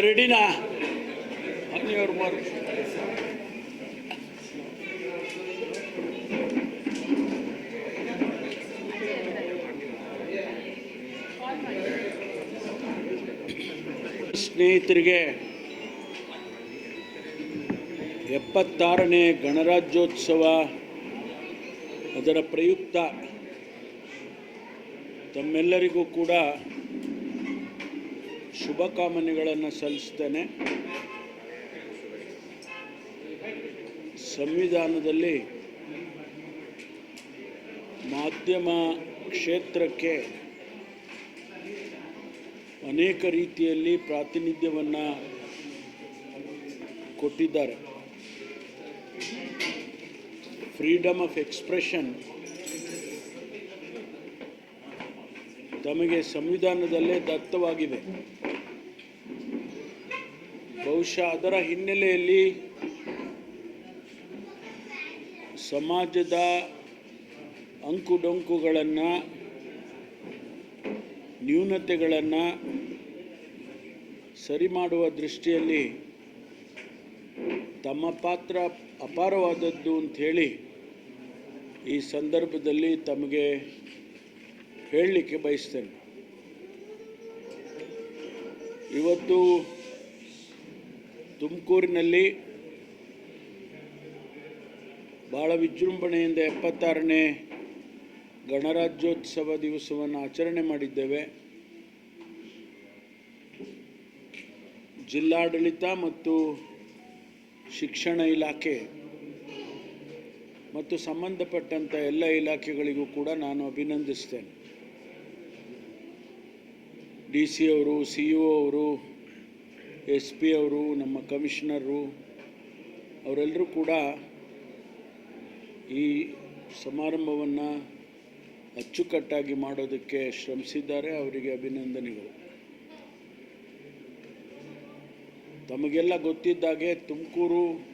ರೆಡಿನಾ ಮಾರು. ಸ್ನೇಹಿತರಿಗೆ ಎಪ್ಪತ್ತಾರನೇ ಗಣರಾಜ್ಯೋತ್ಸವ ಅದರ ಪ್ರಯುಕ್ತ ತಮ್ಮೆಲ್ಲರಿಗೂ ಕೂಡ ಶುಭಕಾಮನೆಗಳನ್ನು ಸಲ್ಲಿಸ್ತೇನೆ ಸಂವಿಧಾನದಲ್ಲಿ ಮಾಧ್ಯಮ ಕ್ಷೇತ್ರಕ್ಕೆ ಅನೇಕ ರೀತಿಯಲ್ಲಿ ಪ್ರಾತಿನಿಧ್ಯವನ್ನು ಕೊಟ್ಟಿದ್ದಾರೆ. ಫ್ರೀಡಮ್ ಆಫ್ ಎಕ್ಸ್ಪ್ರೆಷನ್ ತಮಗೆ ಸಂವಿಧಾನದಲ್ಲೇ ದತ್ತವಾಗಿದೆ ಬಹುಶಃ ಅದರ ಹಿನ್ನೆಲೆಯಲ್ಲಿ ಸಮಾಜದ ಅಂಕುಡೊಂಕುಗಳನ್ನು, ನ್ಯೂನತೆಗಳನ್ನು ಸರಿ ಮಾಡುವ ದೃಷ್ಟಿಯಲ್ಲಿ ತಮ್ಮ ಪಾತ್ರ ಅಪಾರವಾದದ್ದು ಅಂಥೇಳಿ ಈ ಸಂದರ್ಭದಲ್ಲಿ ತಮಗೆ ಹೇಳಲಿಕ್ಕೆ ಬಯಸ್ತೇನೆ. ಇವತ್ತು ತುಮಕೂರಿನಲ್ಲಿ ಭಾಳ ವಿಜೃಂಭಣೆಯಿಂದ ಎಪ್ಪತ್ತಾರನೇ ಗಣರಾಜ್ಯೋತ್ಸವ ದಿವಸವನ್ನು ಆಚರಣೆ ಮಾಡಿದ್ದೇವೆ. ಜಿಲ್ಲಾಡಳಿತ ಮತ್ತು ಶಿಕ್ಷಣ ಇಲಾಖೆ ಮತ್ತು ಸಂಬಂಧಪಟ್ಟಂಥ ಎಲ್ಲ ಇಲಾಖೆಗಳಿಗೂ ಕೂಡ ನಾನು ಅಭಿನಂದಿಸ್ತೇನೆ. ಡಿ ಸಿ ಅವರು, ಸಿ ಇ ಅವರು ಎಸ್ ಪಿ ಅವರು, ನಮ್ಮ ಕಮಿಷನರು, ಅವರೆಲ್ಲರೂ ಕೂಡ ಈ ಸಮಾರಂಭವನ್ನು ಅಚ್ಚುಕಟ್ಟಾಗಿ ಮಾಡೋದಕ್ಕೆ ಶ್ರಮಿಸಿದ್ದಾರೆ. ಅವರಿಗೆ ಅಭಿನಂದನೆಗಳು. ತಮಗೆಲ್ಲ ಗೊತ್ತಿದ್ದಾಗೆ ತುಮಕೂರು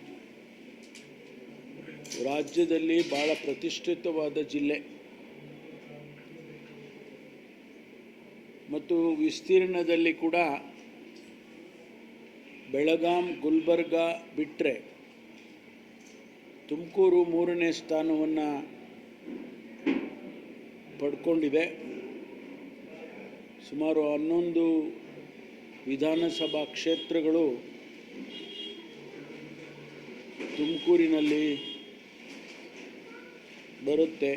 ರಾಜ್ಯದಲ್ಲಿ ಭಾಳ ಪ್ರತಿಷ್ಠಿತವಾದ ಜಿಲ್ಲೆ. ಮತ್ತು ವಿಸ್ತೀರ್ಣದಲ್ಲಿ ಕೂಡ ಬೆಳಗಾಂ, ಗುಲ್ಬರ್ಗ ಬಿಟ್ಟರೆ ತುಮಕೂರು ಮೂರನೇ ಸ್ಥಾನವನ್ನು ಪಡ್ಕೊಂಡಿದೆ. ಸುಮಾರು ಹನ್ನೊಂದು ವಿಧಾನಸಭಾ ಕ್ಷೇತ್ರಗಳು ತುಮಕೂರಿನಲ್ಲಿ ಬರುತ್ತೆ.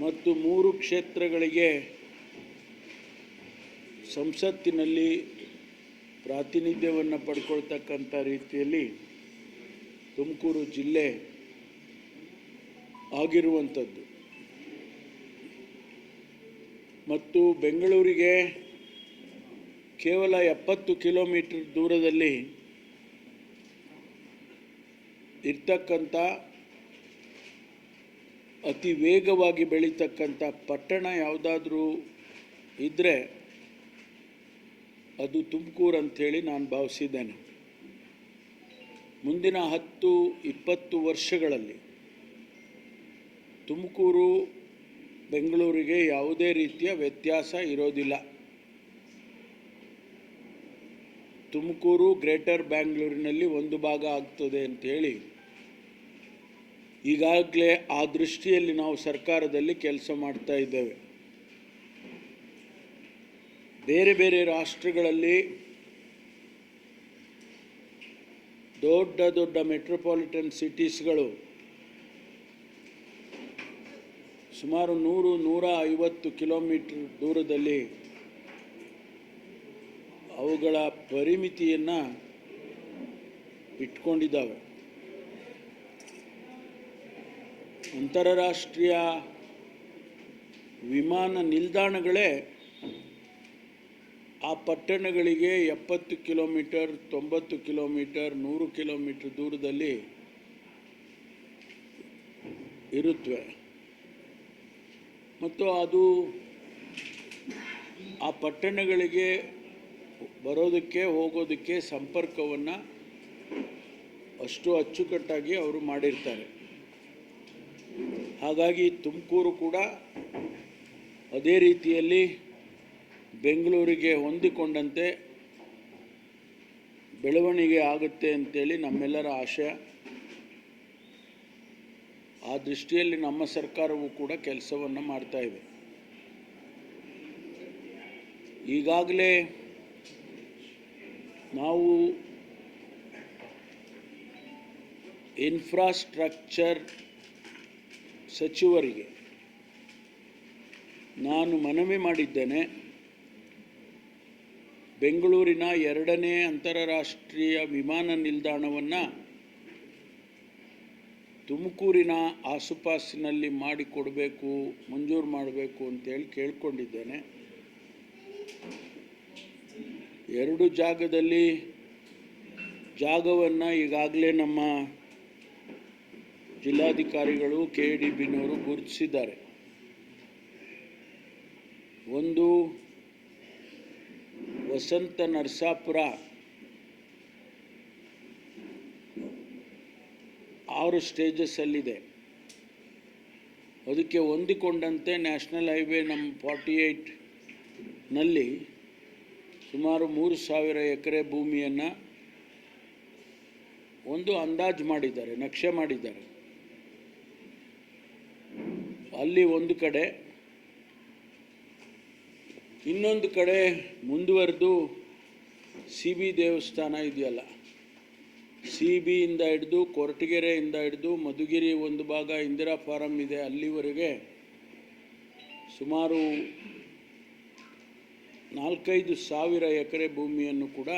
ಮತ್ತು ಮೂರು ಕ್ಷೇತ್ರಗಳಿಗೆ ಸಂಸತ್ತಿನಲ್ಲಿ ಪ್ರಾತಿನಿಧ್ಯವನ್ನು ಪಡ್ಕೊಳ್ತಕ್ಕಂಥ ರೀತಿಯಲ್ಲಿ ತುಮಕೂರು ಜಿಲ್ಲೆ ಆಗಿರುವಂಥದ್ದು. ಮತ್ತು ಬೆಂಗಳೂರಿಗೆ ಕೇವಲ ಎಪ್ಪತ್ತು ಕಿಲೋಮೀಟರ್ ದೂರದಲ್ಲಿ ಇರ್ತಕ್ಕಂಥ ಅತಿ ವೇಗವಾಗಿ ಬೆಳೀತಕ್ಕಂಥ ಪಟ್ಟಣ ಯಾವುದಾದ್ರೂ ಇದ್ದರೆ ಅದು ತುಮಕೂರು ಅಂಥೇಳಿ ನಾನು ಭಾವಿಸಿದ್ದೇನೆ. ಮುಂದಿನ ಹತ್ತು, ಇಪ್ಪತ್ತು ವರ್ಷಗಳಲ್ಲಿ ತುಮಕೂರು, ಬೆಂಗಳೂರಿಗೆ ಯಾವುದೇ ರೀತಿಯ ವ್ಯತ್ಯಾಸ ಇರೋದಿಲ್ಲ. ತುಮಕೂರು ಗ್ರೇಟರ್ ಬ್ಯಾಂಗ್ಳೂರಿನಲ್ಲಿ ಒಂದು ಭಾಗ ಆಗ್ತದೆ ಅಂಥೇಳಿ ಈಗಾಗಲೇ ಆ ದೃಷ್ಟಿಯಲ್ಲಿ ನಾವು ಸರ್ಕಾರದಲ್ಲಿ ಕೆಲಸ ಮಾಡ್ತಾ ಇದ್ದೇವೆ. ಬೇರೆ ಬೇರೆ ರಾಷ್ಟ್ರಗಳಲ್ಲಿ ದೊಡ್ಡ ದೊಡ್ಡ ಮೆಟ್ರೋಪಾಲಿಟನ್ ಸಿಟೀಸ್ಗಳು ಸುಮಾರು ನೂರು ನೂರ ಐವತ್ತು ಕಿಲೋಮೀಟರ್ ದೂರದಲ್ಲಿ ಅವುಗಳ ಪರಿಮಿತಿಯನ್ನು ಇಟ್ಕೊಂಡಿದ್ದಾವೆ. ಅಂತಾರಾಷ್ಟ್ರೀಯ ವಿಮಾನ ನಿಲ್ದಾಣಗಳೇ ಆ ಪಟ್ಟಣಗಳಿಗೆ ಎಪ್ಪತ್ತು ಕಿಲೋಮೀಟರ್, ತೊಂಬತ್ತು ಕಿಲೋಮೀಟರ್, ನೂರು ಕಿಲೋಮೀಟರ್ ದೂರದಲ್ಲಿ ಇರುತ್ತವೆ ಮತ್ತು ಅದು ಆ ಪಟ್ಟಣಗಳಿಗೆ ಬರೋದಕ್ಕೆ, ಹೋಗೋದಕ್ಕೆ ಸಂಪರ್ಕವನ್ನು ಅಷ್ಟು ಅಚ್ಚುಕಟ್ಟಾಗಿ ಅವರು ಮಾಡಿರ್ತಾರೆ. ಹಾಗಾಗಿ ತುಮಕೂರು ಕೂಡ ಅದೇ ರೀತಿಯಲ್ಲಿ ಬೆಂಗಳೂರಿಗೆ ಹೊಂದಿಕೊಂಡಂತೆ ಬೆಳವಣಿಗೆ ಆಗುತ್ತೆ ಅಂತೇಳಿ ನಮ್ಮೆಲ್ಲರ ಆಶಯ. ಆ ದೃಷ್ಟಿಯಲ್ಲಿ ನಮ್ಮ ಸರ್ಕಾರವು ಕೂಡ ಕೆಲಸವನ್ನು ಮಾಡ್ತಾ ಇದೆ. ಈಗಾಗಲೇ ನಾವು ಇನ್ಫ್ರಾಸ್ಟ್ರಕ್ಚರ್ ಸಚಿವರಿಗೆ ನಾನು ಮನವಿ ಮಾಡಿದ್ದೇನೆ. ಬೆಂಗಳೂರಿನ ಎರಡನೇ ಅಂತಾರಾಷ್ಟ್ರೀಯ ವಿಮಾನ ನಿಲ್ದಾಣವನ್ನು ತುಮಕೂರಿನ ಆಸುಪಾಸಿನಲ್ಲಿ ಮಾಡಿಕೊಡಬೇಕು, ಮಂಜೂರು ಮಾಡಬೇಕು ಅಂತೇಳಿ ಕೇಳ್ಕೊಂಡಿದ್ದೇನೆ. ಎರಡು ಜಾಗದಲ್ಲಿ ಜಾಗವನ್ನು ಈಗಾಗಲೇ ನಮ್ಮ ಜಿಲ್ಲಾಧಿಕಾರಿಗಳು ಕೆ ಡಿ ಬಿನವರು ಗುರುತಿಸಿದ್ದಾರೆ. ಒಂದು ವಸಂತ ನರಸಾಪುರ. ಆರು ಸ್ಟೇಜಸ್ಸಲ್ಲಿದೆ ಅದಕ್ಕೆ ಹೊಂದಿಕೊಂಡಂತೆ ನ್ಯಾಷನಲ್ ಹೈವೇ ನಮ್ಮ ಫಾರ್ಟಿ ಏಯ್ಟ್ನಲ್ಲಿ ಸುಮಾರು ಮೂರು ಸಾವಿರ ಎಕರೆ ಭೂಮಿಯನ್ನು ಒಂದು ಅಂದಾಜು ಮಾಡಿದ್ದಾರೆ, ನಕ್ಷೆ ಮಾಡಿದ್ದಾರೆ. ಅಲ್ಲಿ ಒಂದು ಕಡೆ ಇನ್ನೊಂದು ಕಡೆ ಮುಂದುವರೆದು ಸಿ ಬಿ ದೇವಸ್ಥಾನ ಇದೆಯಲ್ಲ. ಸಿ ಬಿಯಿಂದ ಹಿಡಿದು ಕೊರಟಗೆರೆಯಿಂದ ಹಿಡಿದು ಮಧುಗಿರಿ ಒಂದು ಭಾಗ ಇಂದಿರಾ ಫಾರಂ ಇದೆ ಅಲ್ಲಿವರೆಗೆ ಸುಮಾರು ನಾಲ್ಕೈದು ಸಾವಿರ ಎಕರೆ ಭೂಮಿಯನ್ನು ಕೂಡ